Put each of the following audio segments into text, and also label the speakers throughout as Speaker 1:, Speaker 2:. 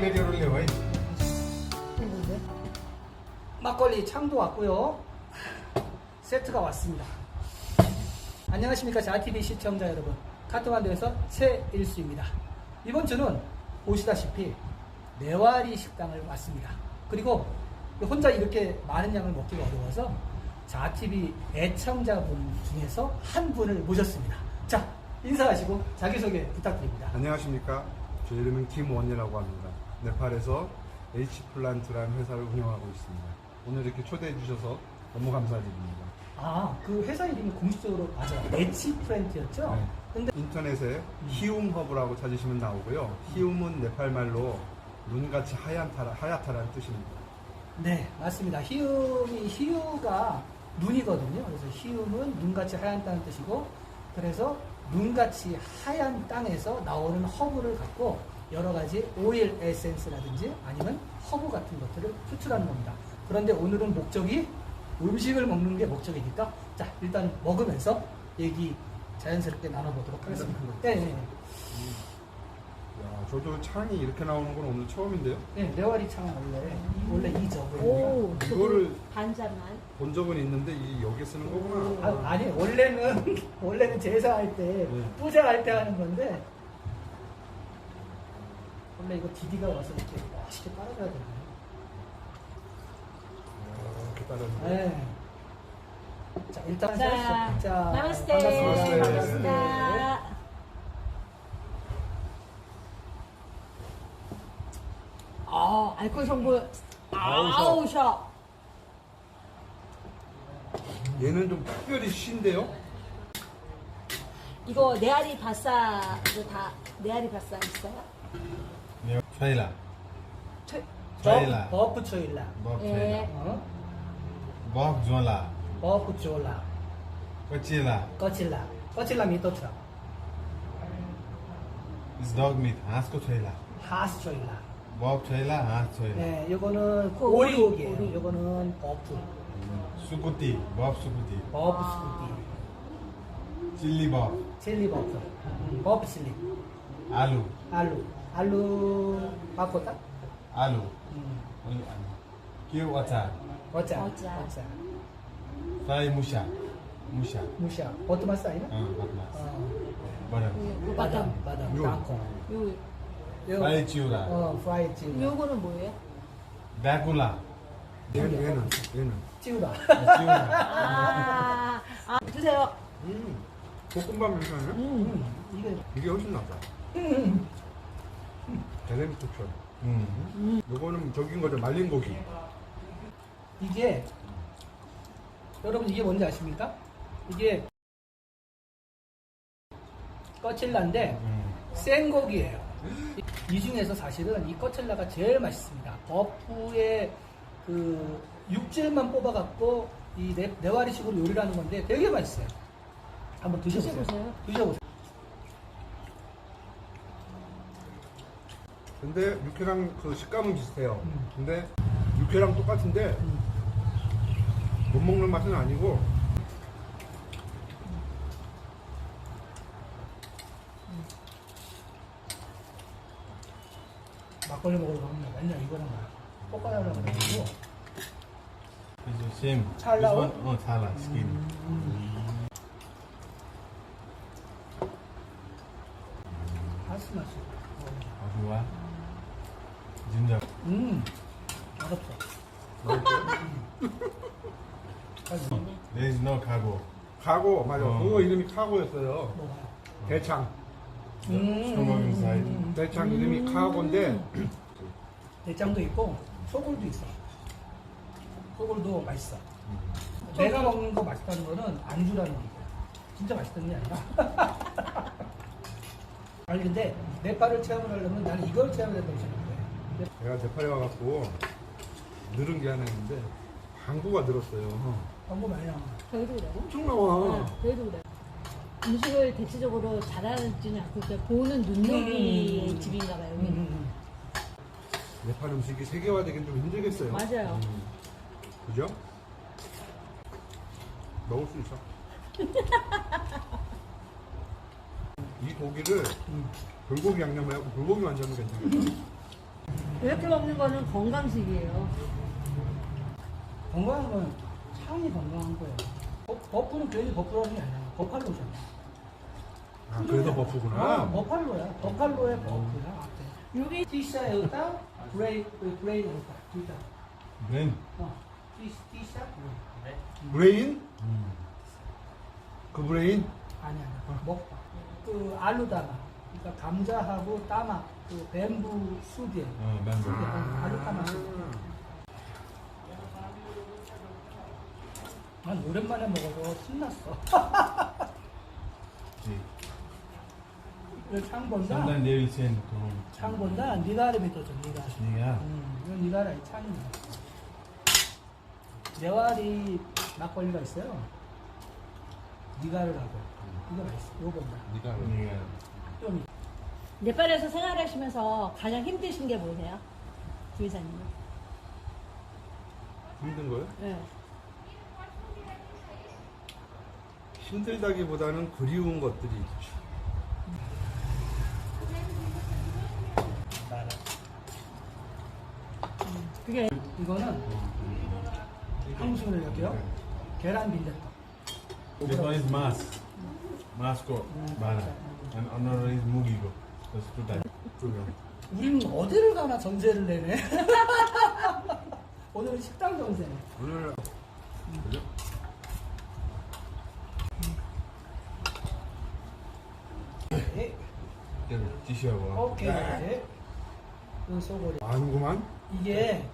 Speaker 1: 내려를 내와요.
Speaker 2: 막걸리 창도 왔고요. 세트가 왔습니다. 안녕하십니까. 자TV 시청자 여러분. 카트만드에서 최일수입니다. 이번 주는 보시다시피 네와리 식당을 왔습니다. 그리고 그 혼자 이렇게 많은 양을 먹기가 어려워서 자TV 애청자분 중에서 한 분을 모셨습니다. 자, 인사하시고 자기소개 부탁드립니다.
Speaker 1: 안녕하십니까. 제 이름은 김원이라고 합니다. 네팔에서 H플란트라는 회사를 운영하고 있습니다. 오늘 이렇게 초대해 주셔서 너무 감사드립니다.
Speaker 2: 아, 그 회사 이름이 공식적으로 맞아요. 에치 프렌트였죠?
Speaker 1: 네.
Speaker 2: 근데
Speaker 1: 인터넷에 히움 허브라고 찾으시면 나오고요. 히움은 네팔 말로 눈같이 하얀 타라, 하얗다라는 뜻입니다.
Speaker 2: 네, 맞습니다. 희움이 희우가 눈이거든요. 그래서 희움은 눈같이 하얀다는 뜻이고, 그래서 눈같이 하얀 땅에서 나오는 허브를 갖고 여러 가지 오일 에센스라든지 아니면 허브 같은 것들을 추출하는 겁니다. 그런데 오늘은 목적이 음식을 먹는 게 목적이니까, 자 일단 먹으면서 얘기 자연스럽게 나눠보도록 하겠습니다. 네, 네, 네.
Speaker 1: 야, 저도 창이 이렇게 나오는 건 오늘 처음인데요.
Speaker 2: 네, 네와리 창은 원래 원래 이죠.
Speaker 3: 오,
Speaker 1: 이거를
Speaker 3: 반잔만.
Speaker 1: 본 적은 있는데 이 여기 쓰는 거구나.
Speaker 2: 아, 아니 원래는 원래는 제사할 때
Speaker 1: 네.
Speaker 2: 뿌자할 때 하는 건데 원래 이거 디디가 와서 이렇게 멋있게 깔아줘야 되나요?
Speaker 1: 이렇게 따르는 거.
Speaker 2: 네. 자 일단
Speaker 3: 자.
Speaker 2: 자
Speaker 3: 나마스테.
Speaker 2: 반갑습니다.
Speaker 3: 반갑습니다. 아, 알코올 성분. 아우셔.
Speaker 1: 얘는 좀 특별히 신데요.
Speaker 3: 이거 네아리 바싸, 이거 다 네아리 바싸 있어요?
Speaker 2: Faila. Faila.
Speaker 4: Bob
Speaker 3: Choila.
Speaker 4: Bob
Speaker 2: Choila.
Speaker 4: Bob Jola.
Speaker 2: Bob Jola.
Speaker 4: Kochila.
Speaker 2: Kochila. Kochila meat of truck.
Speaker 4: It's dog meat.
Speaker 2: Hasko Choila. Has Choila.
Speaker 4: Bob Choila, Has Choila.
Speaker 2: 네, 요거는
Speaker 3: 오리
Speaker 2: 고기예요. 요거는 버프.
Speaker 4: 수구띠,
Speaker 2: 밥 수구띠. 밥
Speaker 4: 수구띠.
Speaker 2: 칠리 밥. 칠리 밥. 밥 칠리.
Speaker 4: 알루.
Speaker 2: 알루. 알루 바코타?
Speaker 4: 알루.
Speaker 2: 음.
Speaker 4: 오늘
Speaker 2: 알루.
Speaker 3: 기우
Speaker 2: 와차.
Speaker 4: 와차. 와차.
Speaker 2: 사이 무샤. 무샤. 무샤. 보트마스 아니나?
Speaker 4: 응,
Speaker 3: 보트마스. 어.
Speaker 2: 바람.
Speaker 3: 바람.
Speaker 1: 바람.
Speaker 2: 땅콩.
Speaker 3: 요.
Speaker 4: 프라이
Speaker 2: 치우라. 어, 파이 치우라.
Speaker 3: 요거는 뭐예요?
Speaker 4: 베굴라.
Speaker 1: 얘는 얘는 얘는
Speaker 2: 치우라.
Speaker 4: 아, 치우라.
Speaker 3: 아, 아, 주세요.
Speaker 1: 음. 볶음밥 괜찮아요?
Speaker 2: 음. 음. 이게
Speaker 1: 이게 훨씬 낫다.
Speaker 2: 음.
Speaker 1: 음. 베네딕트 표.
Speaker 4: 음. 음.
Speaker 1: 요거는 저긴 거죠. 말린 고기.
Speaker 2: 이게 여러분 이게 뭔지 아십니까? 이게 꺼칠라인데
Speaker 4: 음.
Speaker 2: 생고기예요. 이 중에서 사실은 이 꺼칠라가 제일 맛있습니다. 버프의 그 육질만 뽑아갖고 이 네, 네와리식으로 요리를 하는 건데 되게 맛있어요. 한번 드셔보세요.
Speaker 3: 드셔보세요.
Speaker 2: 드셔보세요.
Speaker 1: 근데 육회랑 그 식감은 비슷해요.
Speaker 2: 음.
Speaker 1: 근데 육회랑 똑같은데
Speaker 2: 음.
Speaker 1: 못 먹는 맛은 아니고
Speaker 2: 막걸리 먹으러 가면 맨날 이거랑 볶아달라고 그래가지고
Speaker 4: same.
Speaker 2: Chala
Speaker 4: This
Speaker 2: हो?
Speaker 4: one, oh, chala, skin.
Speaker 2: 하스 맛이
Speaker 4: Ginger.
Speaker 2: 음 맛없어
Speaker 4: no carbo.
Speaker 1: 카고 맞아.
Speaker 4: 어.
Speaker 1: 그거 이름이 카고였어요.
Speaker 2: 먹어요
Speaker 1: 대창.
Speaker 4: Stomach inside.
Speaker 1: 대창 이름이 카고인데
Speaker 2: 대장도 있고 소굴도 있어 소굴도 맛있어 내가 먹는 거 맛있다는 거는 안주라는 얘기야 진짜 맛있다는 게 아니라 아니 근데 네팔을 체험을 하려면 나는 이걸 체험해야 된다고 생각해
Speaker 1: 제가 네팔에 와갖고 늘은 게 하나 있는데 방구가 늘었어요.
Speaker 2: 광고 많이 나와
Speaker 3: 저희도 그래요.
Speaker 1: 엄청 나와.
Speaker 3: 네, 저희도 그래요. 음식을 대체적으로 잘하지는 않고 그냥 보는 눈높이
Speaker 2: 음.
Speaker 3: 집인가 봐요.
Speaker 2: 음,
Speaker 3: 여기는.
Speaker 2: 음,
Speaker 1: 네팔 음식이 세계화되긴 좀 힘들겠어요.
Speaker 3: 맞아요.
Speaker 1: 음. 그죠? 먹을 수 있어. 이 고기를
Speaker 2: 음.
Speaker 1: 불고기 양념을 하고 불고기 완전히 괜찮아요.
Speaker 3: 이렇게 먹는 거는 건강식이에요.
Speaker 2: 건강한 건 창이 건강한 거예요. 버- 버프는 괜히 버프라는 게 아니야. 버팔로잖아.
Speaker 1: 아, 그래서 버프구나.
Speaker 2: 어, 버팔로야. 버팔로의 버프야.
Speaker 3: 여기
Speaker 2: 티샤 여기다 브레이 브레이 여기다 둘 다.
Speaker 4: Then.
Speaker 2: 어. 티 티샤 브레이.
Speaker 1: 브레인?
Speaker 4: Mm.
Speaker 1: 그그 브레인?
Speaker 2: 아니 아니. 먹. 그 알루다마. 그러니까 감자하고 따마. 그 뱀부 수제.
Speaker 4: Oh, bamboo.
Speaker 2: 아. 알루다마. 난 오랜만에 먹어서 신났어. 이거 창본다.
Speaker 4: Sometimes they will send to home.
Speaker 2: 창본다. 니가를 믿어줘. 니가.
Speaker 4: Yeah.
Speaker 2: 음, 이건 니가라 이 창이야. 네와리 막걸리가 있어요. 니가르라고. 이거 맛있어. 요거다.
Speaker 1: 네가
Speaker 4: Yeah.
Speaker 2: 좀
Speaker 3: 네팔에서 생활하시면서 가장 힘드신 게 뭐세요? 주의사님.
Speaker 1: 힘든 거요?
Speaker 3: 네.
Speaker 1: 힘들다기보다는 그리운 것들이 있죠.
Speaker 2: 나라.
Speaker 3: 그게
Speaker 2: 이거는 한국식으로 할게요. 계란 빈대떡.
Speaker 4: This one is mas. Masko. Bara. And another is mugigo.
Speaker 1: 그러면
Speaker 2: 우리는 어디를 가나 전세를 내네. 오늘은 식당 전세네.
Speaker 1: 오늘 그죠?
Speaker 2: 네.
Speaker 4: Tissue.
Speaker 2: 오케이. 이 소고리.
Speaker 1: 아는구만.
Speaker 2: 이게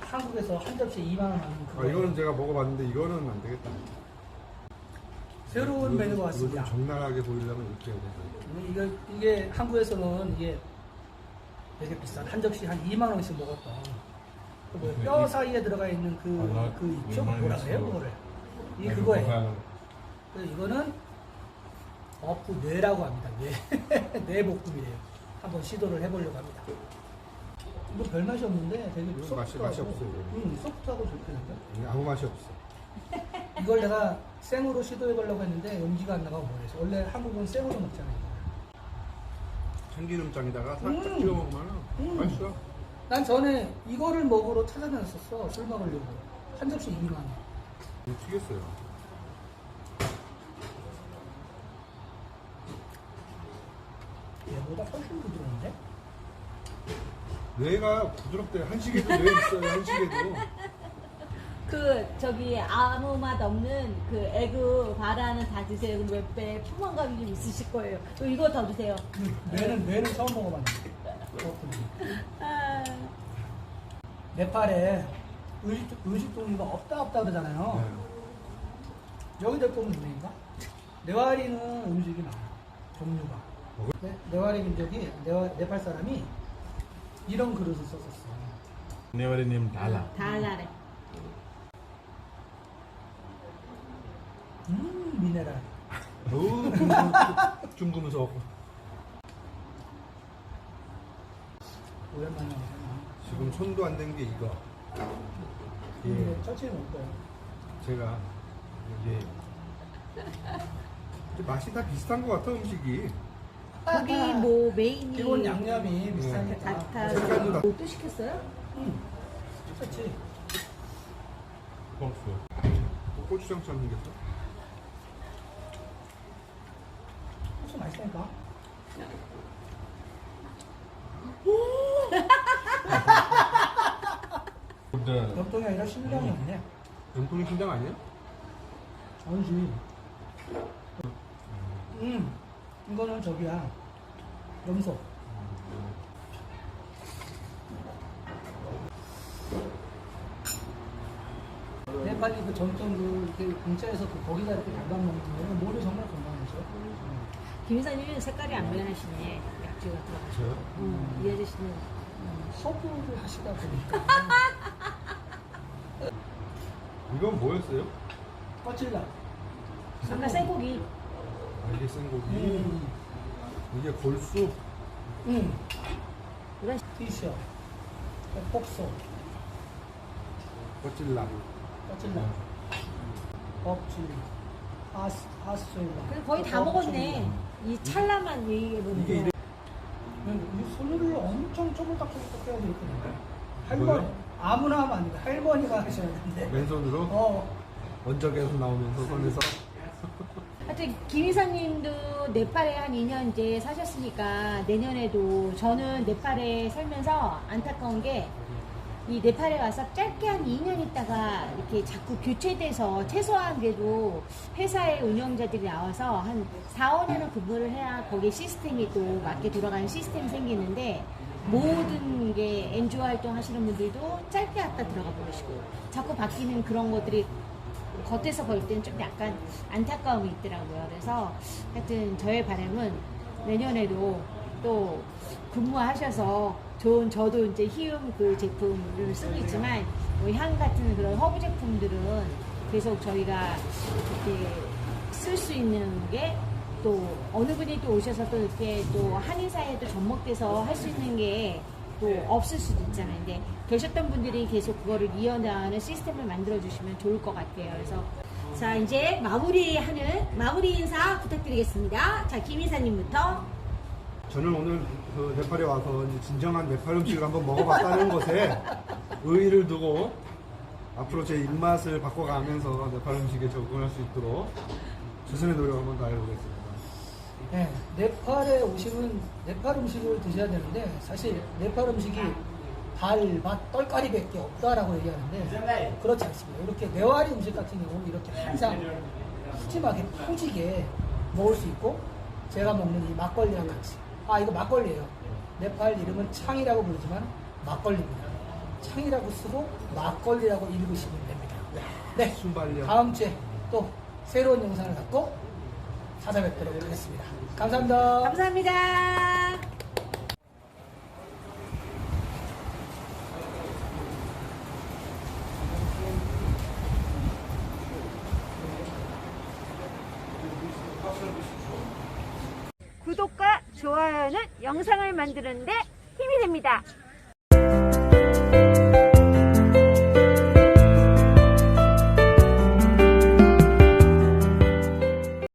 Speaker 2: 한국에서 한 접시에 2만 원 하는 그거.
Speaker 1: 아, 이거는 제가 먹어봤는데 이거는 안 되겠다.
Speaker 2: 새로운 메뉴가 왔습니다.
Speaker 1: 좀 적나라하게 보이려면 이렇게 해야 돼.
Speaker 2: 이게, 이게 한국에서는 이게 되게 비싼 한 접시 한 2만 원씩 먹었다. 그 뭐야, 뼈 사이에 들어가 있는 그,
Speaker 4: 아,
Speaker 2: 그 있죠? 뭐라 그래요?
Speaker 4: 거.
Speaker 2: 그거를. 이
Speaker 4: 네,
Speaker 2: 그거예요. 그래서 이거는 어프 뇌라고 합니다. 뇌. 뇌 볶음이래요. 한번 시도를 해보려고 합니다. 이거 별 맛이 없는데 되게
Speaker 1: 이건
Speaker 2: 소프트하고
Speaker 1: 맛이- 맛이 없어요, 이거는.
Speaker 2: 응, 소프트하고 좋겠는데?
Speaker 1: 아무 맛이 없어.
Speaker 2: 이걸 내가 생으로 시도해보려고 했는데 용기가 안 나가고 그래서 원래 한국은 생으로 먹잖아요.
Speaker 1: 참기름장에다가 살짝
Speaker 2: 음.
Speaker 1: 찍어 먹으면
Speaker 2: 음.
Speaker 1: 맛있어.
Speaker 2: 난 전에 이거를 먹으러 찾아다녔었어. 술 먹으려고. 한 접시 2만 원.
Speaker 1: 이거 튀겼어요.
Speaker 2: 얘보다 훨씬 부드러운데?
Speaker 1: 뇌가 부드럽대. 한식에도 뇌 있어요. 한식에도.
Speaker 3: 그 저기 아무 맛 없는 그 에그 바라는 다 드세요. 그럼 왜 포만감이 좀 있으실 거예요. 또 이거 더 드세요.
Speaker 2: 뇌는, 뇌는 처음 먹어봤는데.
Speaker 3: 아,
Speaker 2: 네팔에 의식, 의식 종류가 없다 없다 그러잖아요.
Speaker 1: 네.
Speaker 2: 여기 될 거면 있는가? 네와리는 음식이 많아. 종류가.
Speaker 1: 먹을-
Speaker 2: 네, 네와리 민족이, 네와, 네팔 사람이 이런 그릇을 썼었어.
Speaker 4: Never named Dala.
Speaker 3: 달달해.
Speaker 2: 음, 미네랄.
Speaker 1: 어우, 중 금속.
Speaker 2: 오랜만에 먹잖아.
Speaker 1: 지금 손도 안 댄 게 이거. 예,
Speaker 2: 이게 천천히 먹을 거야.
Speaker 1: 제가 이게 근데 맛이 다 비슷한 것 같아 음식이.
Speaker 3: 거기 뭐 메인이
Speaker 2: 기본 양념이
Speaker 1: 네.
Speaker 2: 비슷하니까.
Speaker 3: 다
Speaker 1: 색깔도 다-
Speaker 3: 뭐또 시켰어요?
Speaker 2: 응. 그렇지.
Speaker 4: Also.
Speaker 1: 고추장처럼 생겼어.
Speaker 4: Put the
Speaker 2: 염통이 아니라 신장이 없네.
Speaker 1: 염통이 신장 아니야?
Speaker 2: 아니지. 음, 이거는 저기야. 염소. 네팔이 그 전통 그 이렇게 공차에서 그 거기다 이렇게 담가 먹는 거는 모두 정말 건강하죠.
Speaker 3: 김 이사님은 색깔이 안 변하시네. 약주가 들어가서.
Speaker 1: 저요?
Speaker 3: 음, 이 아저씨는 음,
Speaker 2: 서브를 하시다 보니까
Speaker 1: 이건 뭐였어요?
Speaker 2: 꺼질라.
Speaker 3: 아까 생고기.
Speaker 1: 아, 이게 생고기.
Speaker 2: 음,
Speaker 1: 이게 골수.
Speaker 2: 음,
Speaker 3: 이건
Speaker 2: 티셔, 폭소,
Speaker 1: 거칠라.
Speaker 2: 꺼질라, 법줄, 아스, 아스일라.
Speaker 3: 그래서 거의 다 먹었네. 이 찰나만 얘기해보는
Speaker 1: 이게
Speaker 3: 거.
Speaker 1: 이래-
Speaker 2: 이 손을 엄청 쪼물딱쪼물딱 해야 되거든요. 할머니,
Speaker 1: 뭐요?
Speaker 2: 아무나 하면 안 됩니다. 할머니가 하셔야 되는데.
Speaker 1: 왼손으로
Speaker 2: 어,
Speaker 1: 원적에서 나오면서 손에서
Speaker 3: 하여튼 김 이사님도 네팔에 한 2년 이제 사셨으니까 내년에도 저는 네팔에 살면서 안타까운 게 이 네팔에 가서 짧게 한 2년 있다가 이렇게 자꾸 교체돼서 최소한 그래도 회사의 운영자들이 나와서 한 4, 5년은 근무를 해야 거기에 시스템이 또 맞게 돌아가는 시스템이 생기는데 모든 게 엔조 활동 하시는 분들도 짧게 왔다 들어가 버리시고 자꾸 바뀌는 그런 것들이 겉에서 볼 때는 좀 약간 안타까움이 있더라고요. 그래서 하여튼 저의 바람은 내년에도 또 근무하셔서 좋은 저도 이제 희움 그 제품을 쓰고 있지만 뭐 향 같은 그런 허브 제품들은 계속 저희가 이렇게 쓸 수 있는 게 또 어느 분이 또 오셔서 또 이렇게 또 한의사에 또 접목돼서 할 수 있는 게 또 없을 수도 있잖아요. 근데 계셨던 분들이 계속 그거를 이어나가는 시스템을 만들어 주시면 좋을 것 같아요. 그래서 자 이제 마무리하는 마무리 인사 부탁드리겠습니다. 자 김 이사님부터
Speaker 1: 저는 오늘 그 네팔에 와서 이제 진정한 네팔 음식을 한번 먹어봤다는 것에 의의를 두고 앞으로 제 입맛을 바꿔가면서 네팔 음식에 적응할 수 있도록 최선의 노력을 한번 다해보겠습니다.
Speaker 2: 네, 네팔에 오시면 네팔 음식을 드셔야 되는데 사실 네팔 음식이 발, 밭, 떨까리밖에 없다라고 얘기하는데 그렇지 않습니다. 이렇게 네와리 음식 같은 경우는 이렇게 항상 푸짐하게 포지게 먹을 수 있고 제가 먹는 이 막걸리랑 같이 아 이거 막걸리예요. 네팔 이름은 창이라고 부르지만 막걸리입니다. 창이라고 쓰고 막걸리라고 읽으시면 됩니다. 네,
Speaker 1: 순발력.
Speaker 2: 다음 주에 또 새로운 영상을 갖고 찾아뵙도록 하겠습니다. 감사합니다.
Speaker 3: 감사합니다. 좋아요는 영상을 만드는데 힘이 됩니다.